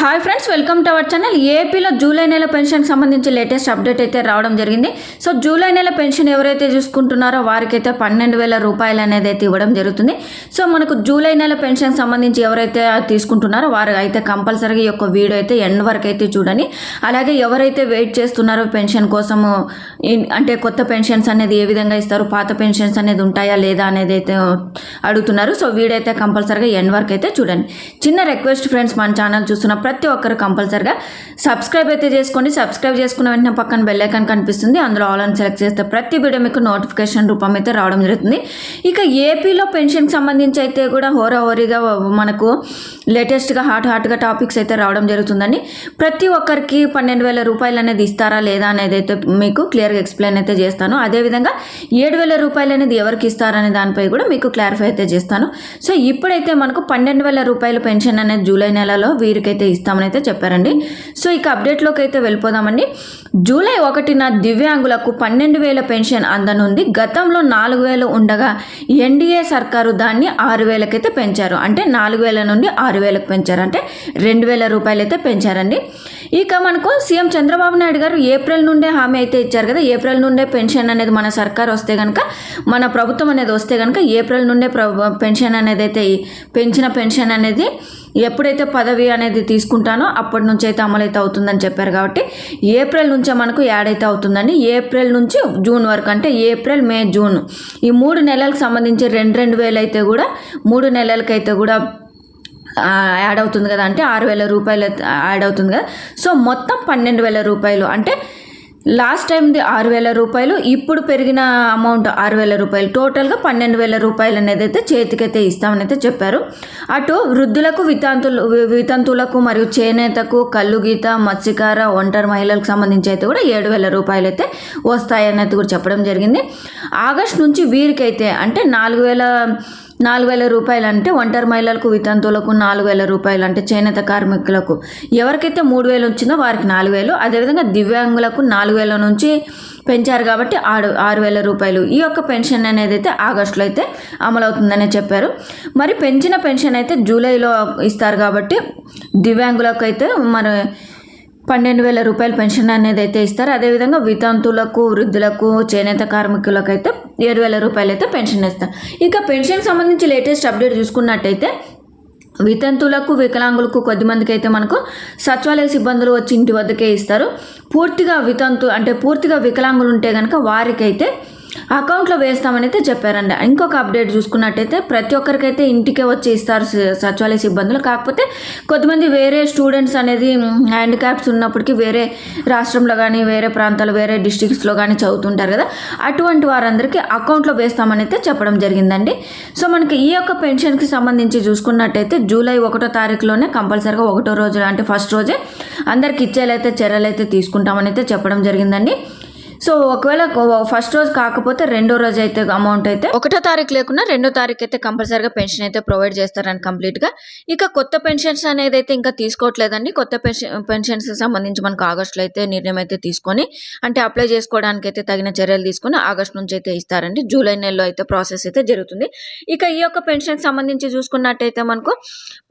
Hi friends welcome to our channel. ఏపీలో July నెల పెన్షన్కి సంబంధించి లేటెస్ట్ అప్డేట్ అయితే రావడం జరిగింది. సో జూలై నెల పెన్షన్ ఎవరైతే చూసుకుంటున్నారో వారికైతే పన్నెండు వేల రూపాయలు అనేది అయితే ఇవ్వడం జరుగుతుంది. సో మనకు జూలై నెల పెన్షన్ సంబంధించి ఎవరైతే తీసుకుంటున్నారో వారు అయితే కంపల్సరీగా ఈ యొక్క వీడియో అయితే ఎండ్ వరకు అయితే చూడండి. అలాగే ఎవరైతే వెయిట్ చేస్తున్నారో పెన్షన్ కోసము అంటే కొత్త పెన్షన్స్ అనేది ఏ విధంగా ఇస్తారు పాత పెన్షన్స్ అనేది ఉంటాయా లేదా అనేది అయితే అడుగుతున్నారు. సో వీడియో అయితే కంపల్సరీగా ఎండ్ వరకు అయితే చూడండి. చిన్న రిక్వెస్ట్ ఫ్రెండ్స్ మన ఛానల్ చూస్తున్న ప్రతి ఒక్కరు కంపల్సరీగా సబ్స్క్రైబ్ అయితే చేసుకోండి. సబ్స్క్రైబ్ చేసుకున్న వెంటనే పక్కన బెల్ ఐకాన్ కనిపిస్తుంది. అందులో ఆల్ అని సెలెక్ట్ చేస్తే ప్రతి వీడియో మీకు నోటిఫికేషన్ రూపం అయితే రావడం జరుగుతుంది. ఇక ఏపీలో పెన్షన్కి సంబంధించి అయితే కూడా హోరాహోరీగా మనకు లేటెస్ట్గా హాట్ హాట్గా టాపిక్స్ అయితే రావడం జరుగుతుందండి. ప్రతి ఒక్కరికి పన్నెండు వేల రూపాయలు అనేది ఇస్తారా లేదా అనేది అయితే మీకు క్లియర్గా ఎక్స్ప్లెయిన్ అయితే చేస్తాను. అదేవిధంగా ఏడు వేల రూపాయలు అనేది ఎవరికి ఇస్తారనే దానిపై కూడా మీకు క్లారిఫై అయితే చేస్తాను. సో ఇప్పుడైతే మనకు పన్నెండు వేల రూపాయల పెన్షన్ అనేది జూలై నెలలో వీరికైతే ఇస్తామని అయితే చెప్పారండి. సో ఇక అప్డేట్లోకి అయితే వెళ్ళిపోదామండి. జూలై ఒకటిన దివ్యాంగులకు పన్నెండు వేల పెన్షన్ అందనుంది. గతంలో నాలుగు వేలు ఉండగా ఎన్డీఏ సర్కారు దాన్ని ఆరు వేలకైతే పెంచారు. అంటే నాలుగు వేల నుండి ఆరు వేలకు పెంచారు. అంటే రెండు వేల రూపాయలు అయితే పెంచారండి. ఇక మనకు సీఎం చంద్రబాబు నాయుడు గారు ఏప్రిల్ నుండే హామీ అయితే ఇచ్చారు కదా ఏప్రిల్ నుండే పెన్షన్ అనేది మన సర్కార్ వస్తే కనుక మన ప్రభుత్వం అనేది వస్తే కనుక ఏప్రిల్ నుండే ప్ర పెన్షన్ అనేది అయితే పెంచిన పెన్షన్ అనేది ఎప్పుడైతే పదవి అనేది తీసుకుంటానో అప్పటి నుంచి అయితే అమలు అయితే అవుతుందని చెప్పారు కాబట్టి ఏప్రిల్ నుంచే మనకు యాడ్ అయితే అవుతుందండి. ఏప్రిల్ నుంచి జూన్ వరకు అంటే ఏప్రిల్ మే జూన్. ఈ మూడు నెలలకు సంబంధించి రెండు రెండు వేలు అయితే కూడా మూడు నెలలకైతే కూడా యాడ్ అవుతుంది కదా అంటే ఆరు వేల రూపాయలు యాడ్ అవుతుంది కదా. సో మొత్తం పన్నెండు వేల రూపాయలు అంటే లాస్ట్ టైంది ఆరు వేల రూపాయలు ఇప్పుడు పెరిగిన అమౌంట్ ఆరు వేల రూపాయలు. టోటల్గా పన్నెండు వేల రూపాయలు అనేది అయితే చేతికైతే ఇస్తామని అయితే చెప్పారు. అటు వృద్ధులకు వితాంతులు వితంతులకు వితంతువులకు మరియు చేనేతకు కళ్ళు గీత మత్స్యకార ఒంటరి మహిళలకు సంబంధించి అయితే కూడా ఏడు వేల రూపాయలు అయితే వస్తాయని అయితే కూడా చెప్పడం జరిగింది. ఆగస్ట్ నుంచి వీరికైతే అంటే నాలుగు వేల నాలుగు వేల రూపాయలు అంటే ఒంటరి మహిళలకు వితంతువులకు నాలుగు వేల రూపాయలు అంటే చేనేత కార్మికులకు. ఎవరికైతే మూడు వేలు వచ్చిందో వారికి నాలుగు వేలు అదేవిధంగా దివ్యాంగులకు నాలుగు వేల నుంచి పెంచారు కాబట్టి ఆరు ఆరు వేల రూపాయలు. ఈ యొక్క పెన్షన్ అనేది అయితే ఆగస్టులో అయితే అమలవుతుందని చెప్పారు. మరి పెంచిన పెన్షన్ అయితే జూలైలో ఇస్తారు కాబట్టి దివ్యాంగులకు అయితే మరి పన్నెండు వేల రూపాయల పెన్షన్ అనేది అయితే ఇస్తారు. అదేవిధంగా వితంతులకు వృద్ధులకు చేనేత కార్మికులకు అయితే ఏడు వేల రూపాయలు అయితే పెన్షన్ ఇస్తారు. ఇక పెన్షన్ సంబంధించి లేటెస్ట్ అప్డేట్ చూసుకున్నట్టయితే వితంతులకు వికలాంగులకు కొద్దిమందికి అయితే మనకు సచివాలయ సిబ్బందులు వచ్చి ఇంటి వద్దకే ఇస్తారు. పూర్తిగా వితంతు అంటే పూర్తిగా వికలాంగులు ఉంటే కనుక వారికైతే అకౌంట్లో వేస్తామని అయితే చెప్పారండి. ఇంకొక అప్డేట్ చూసుకున్నట్టయితే ప్రతి ఒక్కరికైతే ఇంటికే వచ్చి ఇస్తారు స- సచివాలయ సిబ్బందులు. కాకపోతే కొద్దిమంది వేరే స్టూడెంట్స్ అనేది హ్యాండిక్యాప్స్ ఉన్నప్పటికీ వేరే రాష్ట్రంలో కానీ వేరే ప్రాంతాలు వేరే డిస్టిక్స్లో కానీ చదువుతుంటారు కదా. అటువంటి వారందరికీ అకౌంట్లో వేస్తామని అయితే చెప్పడం జరిగిందండి. సో మనకి ఈ యొక్క పెన్షన్కి సంబంధించి చూసుకున్నట్టయితే జూలై ఒకటో తారీఖులోనే కంపల్సరీగా ఒకటో రోజు అంటే ఫస్ట్ రోజే అందరికి ఇచ్చేలైతే చర్యలు అయితే తీసుకుంటామని అయితే చెప్పడం జరిగిందండి. సో ఒకవేళ ఫస్ట్ రోజు కాకపోతే రెండో రోజు అయితే అమౌంట్ అయితే ఒకటో తారీఖు లేకుండా రెండో తారీఖు అయితే కంపల్సరీగా పెన్షన్ అయితే ప్రొవైడ్ చేస్తారని కంప్లీట్గా ఇక కొత్త పెన్షన్స్ అనేది అయితే ఇంకా తీసుకోవట్లేదండి. కొత్త పెన్షన్ పెన్షన్స్ సంబంధించి మనకు ఆగస్టులో అయితే నిర్ణయం అయితే తీసుకొని అంటే అప్లై చేసుకోవడానికి అయితే తగిన చర్యలు తీసుకొని ఆగస్ట్ నుంచి అయితే ఇస్తారండి. జూలై నెలలో అయితే ప్రాసెస్ అయితే జరుగుతుంది. ఇక ఈ యొక్క పెన్షన్ సంబంధించి చూసుకున్నట్టయితే మనకు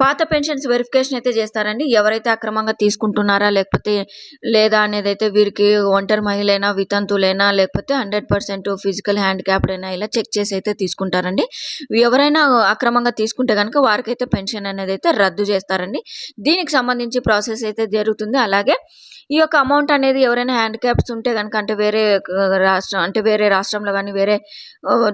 పాత పెన్షన్స్ వెరిఫికేషన్ అయితే చేస్తారండి. ఎవరైతే అక్రమంగా తీసుకుంటున్నారా లేకపోతే లేదా అనేది అయితే వీరికి ఒంటరి మహిళైనా జంతువులైనా లేకపోతే హండ్రెడ్ పర్సెంట్ ఫిజికల్ హ్యాండిక్యాప్డ్ అయినా ఇలా చెక్ చేసి అయితే తీసుకుంటారండి. ఎవరైనా అక్రమంగా తీసుకుంటే కనుక వారికైతే పెన్షన్ అనేది అయితే రద్దు చేస్తారండి. దీనికి సంబంధించి ప్రాసెస్ అయితే జరుగుతుంది. అలాగే ఈ యొక్క అమౌంట్ అనేది ఎవరైనా హ్యాండిక్యాప్స్ ఉంటే కనుక అంటే వేరే రాష్ట్రం అంటే వేరే రాష్ట్రంలో కానీ వేరే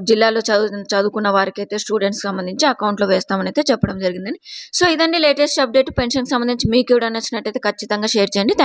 జిల్లాలో చదువు చదువుకున్న వారికైతే స్టూడెంట్స్ సంబంధించి అకౌంట్లో వేస్తామని అయితే చెప్పడం జరిగిందండి. సో ఇదండి లేటెస్ట్ అప్డేట్. పెన్షన్కి సంబంధించి మీకు ఎవరైనా నచ్చినట్టయితే ఖచ్చితంగా షేర్ చేయండి. థ్యాంక్